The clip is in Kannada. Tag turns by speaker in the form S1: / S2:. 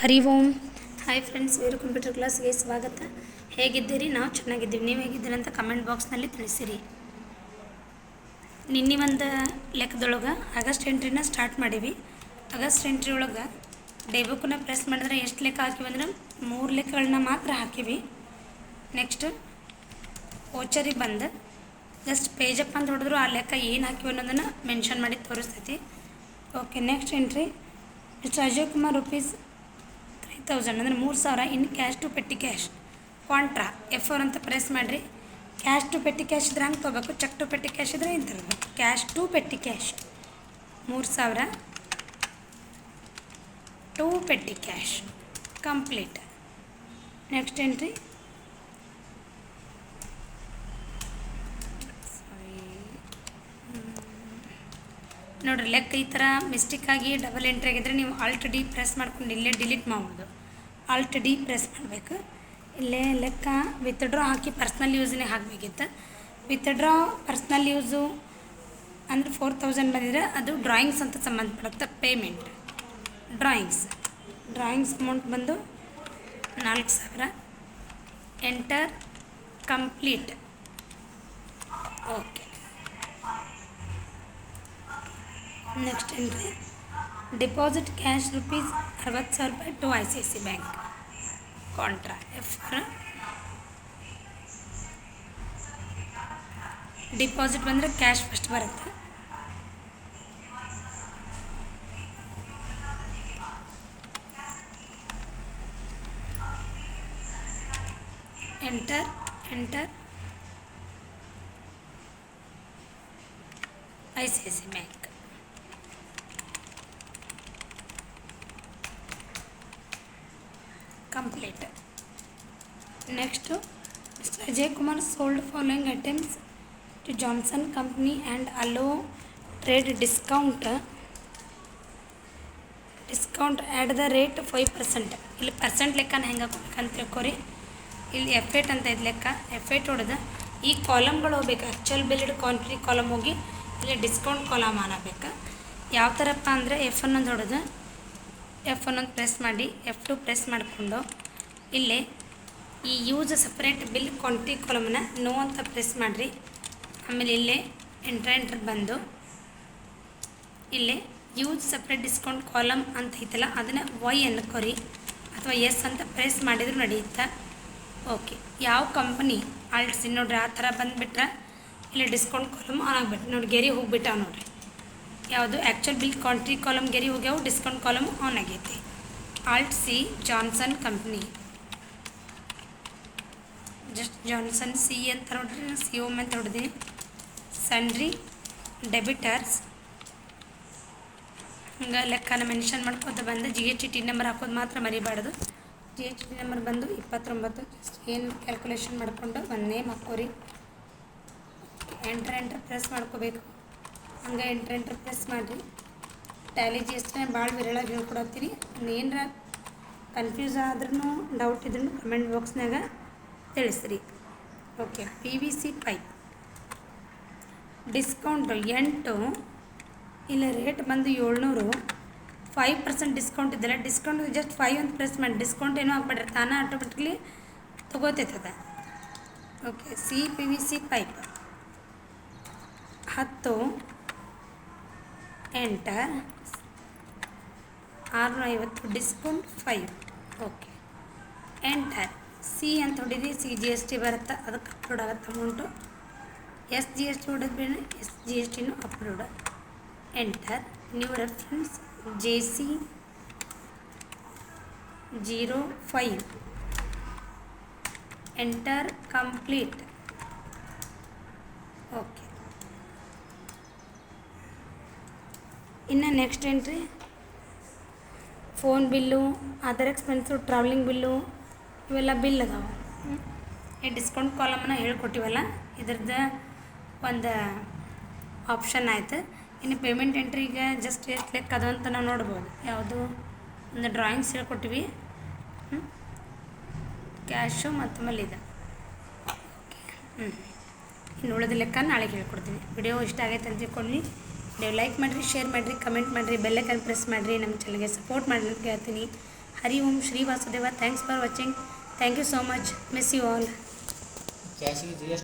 S1: Hari Om. Hi friends Veeru computer ಕ್ಲಾಸ್ಗೆ ಸ್ವಾಗತ. ಹೇಗಿದ್ದೀರಿ? ನಾವು ಚೆನ್ನಾಗಿದ್ದೀವಿ. ನೀವು ಹೇಗಿದ್ದೀರಿ ಅಂತ ಕಮೆಂಟ್ ಬಾಕ್ಸ್ನಲ್ಲಿ ತಿಳಿಸಿರಿ. ನಿನ್ನೆ ಒಂದು ಲೆಕ್ಕದೊಳಗೆ ಆಗಸ್ಟ್ ಎಂಟ್ರಿನ ಸ್ಟಾರ್ಟ್ ಮಾಡೀವಿ. ಆಗಸ್ಟ್ ಎಂಟ್ರಿ ಒಳಗೆ ಡೇ ಬುಕ್ಕನ್ನ ಪ್ರೆಸ್ ಮಾಡಿದ್ರೆ ಎಷ್ಟು ಲೆಕ್ಕ ಹಾಕಿವಿ ಅಂದ್ರೆ ಮೂರು ಲೆಕ್ಕಗಳನ್ನ ಮಾತ್ರ ಹಾಕಿವಿ. ನೆಕ್ಸ್ಟ್ ಓಚರಿಗೆ ಬಂದು ಜಸ್ಟ್ ಪೇಜ್ ಅಪ್ ಅಂತ ಹೊಡೆದ್ರು ಆ ಲೆಕ್ಕ ಏನು ಹಾಕಿವಿ ಅನ್ನೋದನ್ನು ಮೆನ್ಷನ್ ಮಾಡಿ ತೋರಿಸ್ತೈತಿ. Okay next entry mister Ajay Kumar rupees thousand ಅಂದರೆ ಮೂರು ಸಾವಿರ ಇನ್ನು cash to petty cash contra F ಅಂತ ಪ್ರೆಸ್ ಮಾಡಿರಿ. ಕ್ಯಾಶ್ ಟು ಪೆಟ್ಟಿ ಕ್ಯಾಶ್ ಇದ್ರೆ ಹಂಗೆ ತೊಗೋಬೇಕು. ಚೆಕ್ ಟು ಪೆಟ್ಟಿ ಕ್ಯಾಶ್ ಇದ್ರೆ ಇಂತ ಕ್ಯಾಶ್ ಟು ಪೆಟ್ಟಿ ಕ್ಯಾಶ್ ಮೂರು ಸಾವಿರ. To petty cash complete next entry ನೋಡಿರಿ, ಲೆಕ್ಕ ಈ ಥರ ಮಿಸ್ಟೇಕ್ ಆಗಿ ಡಬಲ್ ಎಂಟ್ರಿ ಆಗಿದ್ರೆ ನೀವು ಆಲ್ಟ್ ಡಿ ಪ್ರೆಸ್ ಮಾಡ್ಕೊಂಡು ಇಲ್ಲೇ ಡಿಲೀಟ್ ಮಾಡ್ಬೋದು. ಆಲ್ಟ್ ಡಿ ಪ್ರೆಸ್ ಮಾಡಬೇಕು. ಇಲ್ಲೇ ಲೆಕ್ಕ ವಿತ್ಡ್ರಾ ಹಾಕಿ ಪರ್ಸ್ನಲ್ ಯೂಸ್ನೇ ಹಾಕಬೇಕಿತ್ತು. ವಿತ್ಡ್ರಾ ಪರ್ಸ್ನಲ್ ಯೂಸು ಅಂದರೆ ಫೋರ್ ತೌಸಂಡ್ ಬಂದಿದ್ರೆ ಅದು ಡ್ರಾಯಿಂಗ್ಸ್ ಅಂತ ಸಂಬಂಧಪಡುತ್ತೆ ಪೇಮೆಂಟ್ ಡ್ರಾಯಿಂಗ್ಸ್ ಡ್ರಾಯಿಂಗ್ಸ್ ಅಮೌಂಟ್ ಬಂದು ನಾಲ್ಕು ಸಾವಿರ. Enter complete okay next entry deposit cash rupees ಅರವತ್ತು ಸಾವಿರ ರೂಪಾಯಿ to I C I C bank contra F R deposit ಬಂದರೆ ಕ್ಯಾಶ್ ಫಸ್ಟ್ ಬರುತ್ತೆ enter enter I C I C bank complete next Ajay Kumar sold following items to Johnson company and allow trade discount discount add the rate five percent ಇಲ್ಲಿ ಪರ್ಸೆಂಟ್ ಲೆಕ್ಕನ ಹೆಂಗೆ ಹಾಕ್ಬೇಕಂತ ತಿಳ್ಕೊರಿ. ಇಲ್ಲಿ ಎಫೆಟ್ ಅಂತ ಇದು ಲೆಕ್ಕ. ಎಫೆಟ್ ಹೊಡೆದ ಈ ಕಾಲಮ್ಗಳು ಹೋಗ್ಬೇಕು. ಆ್ಯಕ್ಚುಯಲ್ ಬಿಲ್ಡ್ ಕ್ವಾಂಟಿಟಿ ಕಾಲಮ್ ಹೋಗಿ ಇಲ್ಲಿ ಡಿಸ್ಕೌಂಟ್ ಕಾಲಮ್ ಅನ್ನಬೇಕು ಯಾವ ಥರಪ್ಪ ಅಂದರೆ ಎಫ್ ಅನ್ನೊಂದು ಹೊಡೆದು ಎಫ್ ಅನ್ನೊಂದು ಪ್ರೆಸ್ ಮಾಡಿ ಎಫ್ ಟು ಪ್ರೆಸ್ ಮಾಡಿಕೊಂಡು, ಇಲ್ಲಿ ಈ ಯೂಸ್ ಸಪ್ರೇಟ್ ಬಿಲ್ ಕ್ವಾಂಟಿಟಿ ಕಾಲಮ್ನ ನೋ ಅಂತ ಪ್ರೆಸ್ ಮಾಡಿರಿ. ಆಮೇಲೆ ಇಲ್ಲೇ ಎಂಟ್ರ ಎಂಟ್ರ್ ಬಂದು, ಇಲ್ಲಿ ಯೂಸ್ ಸಪ್ರೇಟ್ ಡಿಸ್ಕೌಂಟ್ ಕಾಲಮ್ ಅಂತ ಐತಲ್ಲ, ಅದನ್ನು ವೈ ಅನ್ಕೋರಿ, ಅಥವಾ ಎಸ್ ಅಂತ ಪ್ರೆಸ್ ಮಾಡಿದ್ರು ನಡೆಯುತ್ತೆ ಓಕೆ ಯಾವ ಕಂಪನಿ ಆಲ್ಟ್ಸಿ ನೋಡ್ರಿ, ಆ ಥರ ಬಂದುಬಿಟ್ರೆ, ಇಲ್ಲಿ ಡಿಸ್ಕೌಂಟ್ ಕಾಲಮ್ ಆನ್ ಆಗ್ಬಿಟ್ಟು ನೋಡಿ, ಗೆರಿ ಹೋಗ್ಬಿಟ್ಟಾವ ನೋಡ್ರಿ. ಯಾವುದು? ಆ್ಯಕ್ಚುಲ್ ಬಿಲ್ ಕಾಂಟ್ರಿ ಕಾಲಮ್ ಗೆರಿ ಹೋಗ್ಯಾವು ಡಿಸ್ಕೌಂಟ್ ಕಾಲಮ್ ಆನ್ ಆಗೈತಿ. Alt C Johnson company just Johnson C ಅಂತ ನೋಡ್ರಿ ಸಿ ಓಮ್ ಅಂತ ಹೊಡೆದೀನಿ ಸನ್ರಿ ಡೆಬಿಟರ್ಸ್ ಹಿಂಗೆ ಲೆಕ್ಕನ ಮೆನ್ಷನ್ ಮಾಡ್ಕೋತ ಬಂದು ಜಿ ಎಚ್ ಟಿ ನಂಬರ್ ಹಾಕೋದು ಮಾತ್ರ ಮರಿಬಾರ್ದು. ಜಿ ಎಚ್ ಟಿ ನಂಬರ್ ಬಂದು ಇಪ್ಪತ್ತೊಂಬತ್ತು. ಜಸ್ಟ್ ಏನು ಕ್ಯಾಲ್ಕುಲೇಷನ್ ಮಾಡಿಕೊಂಡು ಒಂದೇ ಹಾಕೋರಿ ಎಂಟ್ರ್ ಎಂಟ್ರ್ ಪ್ರೆಸ್ ಮಾಡ್ಕೋಬೇಕು. ಹಂಗೆ ಎಂಟ್ರ್ ಎಂಟ್ರ್ ಪ್ರೆಸ್ ಮಾಡಿರಿ ಟ್ಯಾಲಿ ಜಿ ಎಸ್ ಭಾಳ ವಿರಳಾಗಿ ಹೇಳ್ಕೊಡತ್ತೀನಿ. ಏನರ ಕನ್ಫ್ಯೂಸ್ ಆದ್ರೂ ಡೌಟ್ ಇದ್ರೂ ಕಮೆಂಟ್ ಬಾಕ್ಸ್ನಾಗ ತಿಳಿಸ್ರಿ. Okay P V C pipe discount ಎಂಟು ಇಲ್ಲ ರೇಟ್ ಬಂದು ಏಳ್ನೂರು ಫೈವ್ ಪರ್ಸೆಂಟ್ ಡಿಸ್ಕೌಂಟ್ ಇದೆಲ್ಲ ಡಿಸ್ಕೌಂಟ್ ಜಸ್ಟ್ ಫೈವ್ ಅಂತ ಪ್ರೆಸ್ ಮಾಡಿ. ಡಿಸ್ಕೌಂಟ್ ಏನೂ ಹಾಕ್ಬಿಟ್ರೆ ತಾನೇ automatically ತೊಗೋತೈತದ. Okay C P V C pipe ಹತ್ತು. ಎಂಟರ್ ಆರುನೂರ ಐವತ್ತು discount five okay enter C ಅಂತ ಹೊಡಿದಿ ಸಿ ಜಿ ಎಸ್ ಟಿ ಬರುತ್ತೆ. ಅದಕ್ಕೆ ಅಪ್ಲೋಡ್ ಆಗುತ್ತೆ amount S G S T ಹೊಡೆದ್ಮೇಲೆ S G S ಟಿನೂ upload enter new reference J C zero five enter complete okay ಇನ್ನು next entry phone bill other expense travelling bill ಇವೆಲ್ಲ ಬಿಲ್ ಅದಾವೆ. ಈ ಡಿಸ್ಕೌಂಟ್ ಕಾಲಮನ್ನ ಹೇಳ್ಕೊಟ್ಟಿವಲ್ಲ ಇದ್ರದ್ದು ಒಂದು ಆಪ್ಷನ್ ಆಯಿತು. ಇನ್ನು ಪೇಮೆಂಟ್ ಎಂಟ್ರಿಗೆ ಜಸ್ಟ್ ಎಷ್ಟು ಲೆಕ್ಕ ಅದು ಅಂತ ನಾವು ನೋಡ್ಬೋದು. ಯಾವುದು? ಒಂದು ಡ್ರಾಯಿಂಗ್ಸ್ ಹೇಳ್ಕೊಟ್ಟಿವಿ. ಕ್ಯಾಶು ಮತ್ತು ಆಮೇಲೆ ಇದು ಓಕೆ ಹ್ಞೂ ಇನ್ನು ಉಳಿದ ಲೆಕ್ಕ ನಾಳೆಗೆ ಹೇಳ್ಕೊಡ್ತೀವಿ. ವಿಡಿಯೋ ಇಷ್ಟ ಆಗೈತೆ ಅಂತ ತಿಳ್ಕೊಂಡು ನೀವು ಲೈಕ್ ಮಾಡಿರಿ, ಶೇರ್ ಮಾಡಿರಿ, ಕಮೆಂಟ್ ಮಾಡಿರಿ ಬೆಲ್ಲೈಕನ್ ಪ್ರೆಸ್ ಮಾಡಿರಿ, ನಮ್ಮ ಚಾನಲ್ಗೆ ಸಪೋರ್ಟ್ ಮಾಡಿ ಅಂತ ಹೇಳ್ತೀನಿ. Hari Om Shri Vasudeva thanks for watching thank you so much miss you all
S2: ಕ್ಯಾಶಿಗೆ G S